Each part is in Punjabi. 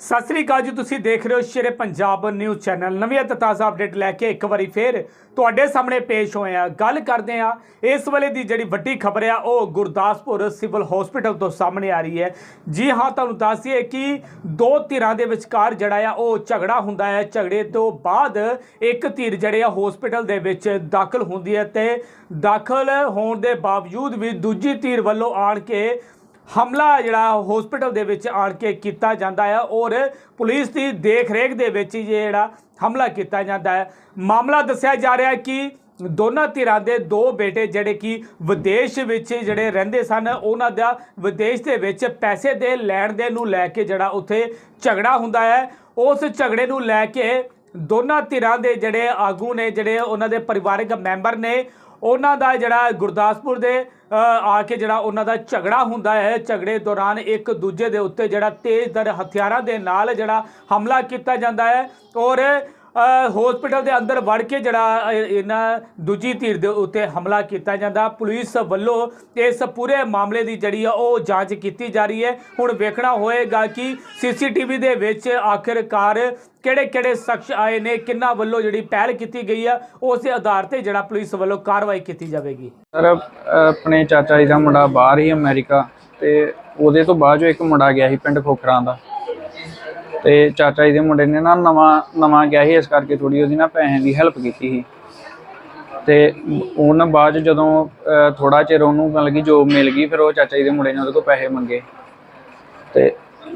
ਸਤਿ ਸ੍ਰੀ ਅਕਾਲ ਜੀ, ਤੁਸੀਂ ਦੇਖ ਰਹੇ ਹੋ ਸ਼ੇਰੇ ਪੰਜਾਬ ਨਿਊਜ਼ ਚੈਨਲ। ਨਵੀਂ ਅਤੇ ਤਾਜ਼ਾ ਅਪਡੇਟ ਲੈ ਕੇ ਇੱਕ ਵਾਰੀ ਫੇਰ ਤੁਹਾਡੇ ਸਾਹਮਣੇ ਪੇਸ਼ ਹੋਏ ਆ ਗੱਲ ਕਰਦੇ ਆ ਇਸ ਵੇਲੇ ਦੀ ਜਿਹੜੀ ਵੱਡੀ ਖਬਰ ਆ, ਉਹ ਗੁਰਦਾਸਪੁਰ ਸਿਵਲ ਹਸਪੀਟਲ ਤੋਂ ਸਾਹਮਣੇ ਆ ਰਹੀ ਹੈ। ਜੀ ਹਾਂ, ਤੁਹਾਨੂੰ ਦੱਸ ਦਈਏ ਕਿ ਦੋ ਧਿਰਾਂ ਦੇ ਵਿਚਕਾਰ ਜਿਹੜਾ ਆ, ਉਹ ਝਗੜਾ ਹੁੰਦਾ ਹੈ। ਝਗੜੇ ਤੋਂ ਬਾਅਦ ਇੱਕ ਧਿਰ ਜਿਹੜੇ ਆ, ਹਸਪੀਟਲ ਦੇ ਵਿੱਚ ਦਾਖਲ ਹੁੰਦੀ ਹੈ ਤੇ ਦਾਖਲ ਹੋਣ ਦੇ ਬਾਵਜੂਦ ਵੀ ਦੂਜੀ ਧਿਰ ਵੱਲੋਂ ਆਣ ਕੇ ਹਮਲਾ ਜਿਹੜਾ ਹਸਪੀਟਲ ਦੇ ਵਿੱਚ ਆਣ ਕੇ ਕੀਤਾ ਜਾਂਦਾ ਹੈ ਔਰ ਪੁਲਿਸ ਦੀ ਦੇਖ ਰੇਖ ਦੇ ਵਿੱਚ ਹੀ ਜਿਹੜਾ ਹਮਲਾ ਕੀਤਾ ਜਾਂਦਾ ਹੈ। ਮਾਮਲਾ ਦੱਸਿਆ ਜਾ ਰਿਹਾ ਹੈ ਕਿ ਦੋਨਾਂ ਧਿਰਾਂ ਦੇ ਦੋ ਬੇਟੇ ਜਿਹੜੇ ਕਿ ਵਿਦੇਸ਼ ਵਿੱਚ ਜਿਹੜੇ ਰਹਿੰਦੇ ਸਨ, ਉਹਨਾਂ ਦਾ ਵਿਦੇਸ਼ ਦੇ ਵਿੱਚ ਪੈਸੇ ਦੇ ਲੈਣ ਦੇ ਨੂੰ ਲੈ ਕੇ ਜਿਹੜਾ ਉੱਥੇ ਝਗੜਾ ਹੁੰਦਾ ਹੈ। ਉਸ ਝਗੜੇ ਨੂੰ ਲੈ ਕੇ ਦੋਨਾਂ ਧਿਰਾਂ ਦੇ ਜਿਹੜੇ ਆਗੂ ਨੇ, ਜਿਹੜੇ ਉਹਨਾਂ ਦੇ ਪਰਿਵਾਰਕ ਮੈਂਬਰ ਨੇ ਉਹਨਾਂ ਦਾ ਜਿਹੜਾ ਗੁਰਦਾਸਪੁਰ ਦੇ ਆ ਕੇ ਜਿਹੜਾ ਉਹਨਾਂ ਦਾ ਝਗੜਾ ਹੁੰਦਾ ਹੈ, ਝਗੜੇ ਦੌਰਾਨ ਇੱਕ ਦੂਜੇ ਦੇ ਉੱਤੇ ਜਿਹੜਾ ਤੇਜ਼ ਦਰ ਹਥਿਆਰਾਂ ਦੇ ਨਾਲ ਜਿਹੜਾ ਹਮਲਾ ਕੀਤਾ ਜਾਂਦਾ ਹੈ ਔਰ ਹਸਪੀਟਲ ਦੇ ਅੰਦਰ ਵੜ ਕੇ ਜਿਹੜਾ ਇਹਨਾਂ ਦੂਜੀ ਧਿਰ ਦੇ ਉੱਤੇ ਹਮਲਾ ਕੀਤਾ ਜਾਂਦਾ। ਪੁਲਿਸ ਵੱਲੋਂ ਇਸ ਪੂਰੇ ਮਾਮਲੇ ਦੀ ਜਿਹੜੀ ਆ, ਉਹ ਜਾਂਚ ਕੀਤੀ ਜਾ ਰਹੀ ਹੈ। ਹੁਣ ਵੇਖਣਾ ਹੋਏਗਾ ਕਿ ਸੀਸੀਟੀਵੀ ਦੇ ਵਿੱਚ ਆਖਿਰਕਾਰ ਕਿਹੜੇ ਕਿਹੜੇ ਸ਼ਖਸ ਆਏ ਨੇ, ਕਿੰਨਾ ਵੱਲੋਂ ਜਿਹੜੀ ਪਹਿਲ ਕੀਤੀ ਗਈ ਆ, ਉਸ ਦੇ ਆਧਾਰ ਤੇ ਜਿਹੜਾ ਪੁਲਿਸ ਵੱਲੋਂ ਕਾਰਵਾਈ ਕੀਤੀ ਜਾਵੇਗੀ। ਸਰ ਆਪਣੇ ਚਾਚਾ ਜੀ ਦਾ ਮੁੰਡਾ ਬਾਹਰ ਹੀ ਅਮਰੀਕਾ, ਤੇ ਉਹਦੇ ਤੋਂ ਬਾਅਦ ਜੋ ਇੱਕ ਮੁੰਡਾ ਗਿਆ ਸੀ ਪਿੰਡ ਖੋਖਰਾਂ ਦਾ। ਤੇ ਚਾਚਾ ਜੀ ਦੇ ਮੁੰਡੇ ਨੇ ਨਾ ਨਵਾਂ ਨਵਾਂ ਗਿਆ ਸੀ ਇਸ ਕਰਕੇ ਥੋੜੀ ਉਹਦੀ ਨਾ ਪੈਸੇ ਦੀ ਹੈਲਪ ਕੀਤੀ ਸੀ। ਤੇ ਉਹਨਾਂ ਬਾਅਦ 'ਚ ਜਦੋਂ ਥੋੜਾ ਚਿਰ ਉਹਨੂੰ ਮਤਲਬ ਕਿ ਜੋਬ ਮਿਲ ਗਈ, ਫਿਰ ਉਹ ਚਾਚਾ ਜੀ ਦੇ ਮੁੰਡੇ ਨੇ ਉਹਦੇ ਕੋਲ ਪੈਸੇ ਮੰਗੇ। ਤੇ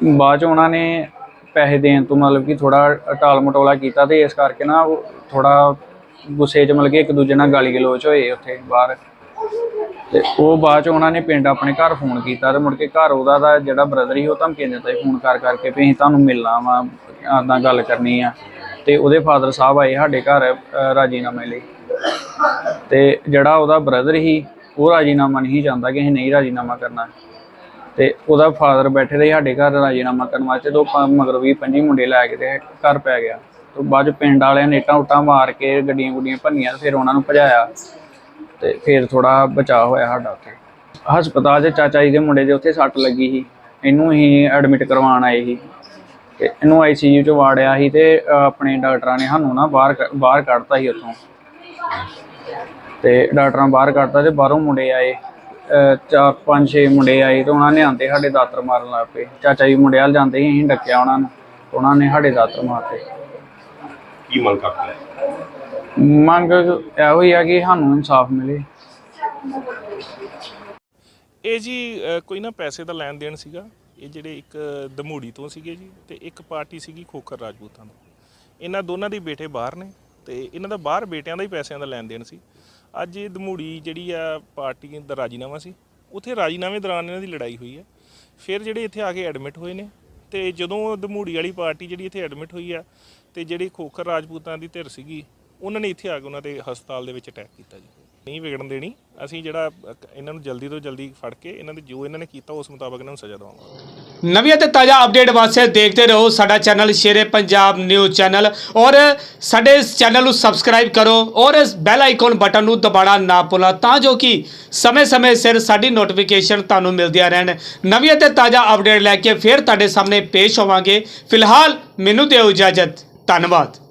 ਬਾਅਦ 'ਚ ਉਹਨਾਂ ਨੇ ਪੈਸੇ ਦੇਣ ਤੋਂ ਮਤਲਬ ਕਿ ਥੋੜਾ ਟਾਲ ਮਟੋਲਾ ਕੀਤਾ ਤੇ ਇਸ ਕਰਕੇ ਨਾ ਉਹ ਥੋੜਾ ਗੁੱਸੇ 'ਚ ਮਤਲਬ ਕਿ ਇੱਕ ਦੂਜੇ ਨਾਲ ਗਾਲੀ ਗਲੋਚ ਹੋਏ ਉੱਥੇ ਬਾਹਰ। ਤੇ ਉਹ ਬਾਅਦ ਚ ਉਹਨਾਂ ਨੇ ਪਿੰਡ ਆਪਣੇ ਘਰ ਫੋਨ ਕੀਤਾ ਤੇ ਮੁੜ ਕੇ ਘਰ ਉਹਦਾ ਦਾ ਜਿਹੜਾ ਬ੍ਰਦਰ ਸੀ ਉਹ ਧਮਕੀ ਦਿੰਦਾ ਸੀ ਫੋਨ ਕਰ ਕਰਕੇ ਵੀ ਅਸੀਂ ਤੁਹਾਨੂੰ ਮਿਲਣਾ ਵਾ ਆਦਾਂ ਗੱਲ ਕਰਨੀ ਆ। ਤੇ ਉਹਦੇ ਫਾਦਰ ਸਾਹਿਬ ਆਏ ਸਾਡੇ ਘਰ ਰਾਜੀਨਾਮੇ ਲਈ। ਤੇ ਜਿਹੜਾ ਉਹਦਾ ਬ੍ਰਦਰ ਸੀ, ਉਹ ਰਾਜੀਨਾਮਾ ਨਹੀਂ ਜਾਂਦਾ ਕਿ ਅਸੀਂ ਨਹੀਂ ਰਾਜੀਨਾਮਾ ਕਰਨਾ। ਤੇ ਉਹਦਾ ਫਾਦਰ ਬੈਠੇ ਰਹੇ ਸਾਡੇ ਘਰ ਰਾਜੀਨਾਮਾ ਕਰਨ ਵਾਸਤੇ ਤੋਂ ਮਗਰ ਵੀ ਪੰਜੀ ਮੁੰਡੇ ਲੈ ਕੇ ਤੇ ਘਰ ਪੈ ਗਿਆ। ਤੇ ਬਾਅਦ ਚ ਪਿੰਡ ਵਾਲਿਆਂ ਨੇ ਇੱਟਾਂ ਉੱਟਾਂ ਮਾਰ ਕੇ ਗੱਡੀਆਂ ਗੁੱਡੀਆਂ ਭੰਨੀਆਂ ਫਿਰ ਉਹਨਾਂ ਨੂੰ ਭਜਾਇਆ। ਤੇ ਫਿਰ ਥੋੜਾ ਬਚਾਅ ਹੋਇਆ ਸਾਡਾ ਉੱਥੇ। ਹਸਪਤਾਲ 'ਚ ਚਾਚਾ ਜੀ ਦੇ ਮੁੰਡੇ ਦੇ ਉੱਥੇ ਸੱਟ ਲੱਗੀ ਸੀ। ਇਹਨੂੰ ਹੀ ਐਡਮਿਟ ਕਰਵਾਉਣ ਆਏ ਸੀ। ਤੇ ਇਹਨੂੰ ਆਈਸੀਯੂ 'ਚ ਵਾੜਿਆ ਸੀ ਤੇ ਆਪਣੇ ਡਾਕਟਰਾਂ ਨੇ ਸਾਨੂੰ ਨਾ ਬਾਹਰ ਬਾਹਰ ਕੱਢਤਾ ਸੀ ਉੱਥੋਂ। ਤੇ ਡਾਕਟਰਾਂ ਬਾਹਰ ਕੱਢਤਾ ਤੇ ਬਾਹਰੋਂ ਮੁੰਡੇ ਆਏ। ਚਾਰ, ਪੰਜ, ਛੇ ਮੁੰਡੇ ਆਏ ਤੇ ਉਹਨਾਂ ਨੇ ਆਂਦੇ ਸਾਡੇ ਦਾਤਰ ਮਾਰਨ ਲੱਗ ਪਏ। ਚਾਚਾ ਜੀ ਮੁੰਡਿਆਂ ਜਾਂਦੇ ਸੀ, ਅਸੀਂ ਡੱਕਿਆ ਉਹਨਾਂ ਨੂੰ। ਉਹਨਾਂ ਨੇ ਸਾਡੇ ਦਾਤਰ ਮਾਰਤੇ। ਕੀ ਮੰਗ ਕਰਦੇ? ਮੰਗ ਇਹੋ ਹੀ ਆ ਕਿ ਸਾਨੂੰ ਇਨਸਾਫ ਮਿਲੇ। ਇਹ ਜੀ ਅ, ਕੋਈ ਨਾ ਪੈਸੇ ਦਾ ਲੈਣ ਦੇਣ ਸੀਗਾ। ਇਹ ਜਿਹੜੇ ਇੱਕ ਦਮੂੜੀ ਤੋਂ ਸੀਗੇ ਜੀ ਤੇ ਇੱਕ ਪਾਰਟੀ ਸੀਗੀ ਖੋਖਰ ਰਾਜਪੂਤਾਂ ਤੋਂ। ਇਹਨਾਂ ਦੋਨਾਂ ਦੇ ਬੇਟੇ ਬਾਹਰ ਨੇ ਤੇ ਇਹਨਾਂ ਦਾ ਬਾਹਰ ਬੇਟਿਆਂ ਦਾ ਹੀ ਪੈਸਿਆਂ ਦਾ ਲੈਣ ਦੇਣ ਸੀ। ਅੱਜ ਇਹ ਦਮੂੜੀ ਜਿਹੜੀ ਆ ਪਾਰਟੀ ਦਾ ਰਾਜੀਨਾਮਾ ਸੀ ਉੱਥੇ ਰਾਜੀਨਾਮੇ ਦੌਰਾਨ ਇਹਨਾਂ ਦੀ ਲੜਾਈ ਹੋਈ ਹੈ। ਫਿਰ ਜਿਹੜੇ ਇੱਥੇ ਆ ਕੇ ਐਡਮਿਟ ਹੋਏ ਨੇ ਤੇ ਜਦੋਂ ਦਮੂੜੀ ਵਾਲੀ ਪਾਰਟੀ ਜਿਹੜੀ ਇੱਥੇ ਐਡਮਿਟ ਹੋਈ ਆ ਤੇ ਜਿਹੜੀ ਖੋਖਰ ਰਾਜਪੂਤਾਂ ਦੀ ਧਿਰ ਸੀਗੀ ਉਹਨਾਂ ਨੇ ਇੱਥੇ ਆ ਕੇ ਉਹਨਾਂ ਦੇ ਹਸਪਤਾਲ ਦੇ ਵਿੱਚ ਅਟੈਕ ਕੀਤਾ ਜੀ। ਨਹੀਂ ਵਿਗੜਨ ਦੇਣੀ। ਅਸੀਂ ਜਿਹੜਾ, ਇਹਨਾਂ ਨੂੰ ਜਲਦੀ ਤੋਂ ਜਲਦੀ ਫੜ ਕੇ ਇਹਨਾਂ ਦੇ ਜੋ ਇਹਨਾਂ ਨੇ ਕੀਤਾ ਉਸ ਮੁਤਾਬਕ ਇਹਨਾਂ ਨੂੰ ਸਜ਼ਾ ਦਵਾਵਾਂਗੇ ਨਵੀਂ ਅਤੇ ਤਾਜ਼ਾ ਅਪਡੇਟ ਵਾਸਤੇ ਦੇਖਦੇ ਰਹੋ ਸਾਡਾ channel Shere Punjab news channel ਔਰ ਸਾਡੇ ਇਸ ਚੈਨਲ ਨੂੰ ਸਬਸਕ੍ਰਾਈਬ ਕਰੋ ਔਰ ਇਸ ਬੈਲ ਆਈਕਨ ਬਟਨ ਨੂੰ ਦਬਾਉਣਾ ਨਾ ਭੁੱਲਣਾ ਤਾਂ ਜੋ ਕਿ ਸਮੇਂ-ਸਮੇਂ ਸਿਰ ਸਾਡੀ ਨੋਟੀਫਿਕੇਸ਼ਨ ਤੁਹਾਨੂੰ ਮਿਲਦੀਆਂ ਰਹਿਣ। ਨਵੀਂ ਅਤੇ ਤਾਜ਼ਾ ਅਪਡੇਟ ਲੈ ਕੇ ਫਿਰ ਤੁਹਾਡੇ ਸਾਹਮਣੇ ਪੇਸ਼ ਹੋਵਾਂਗੇ। ਫਿਲਹਾਲ, ਮੈਨੂੰ ਦਿਓ ਇਜਾਜ਼ਤ। ਧੰਨਵਾਦ।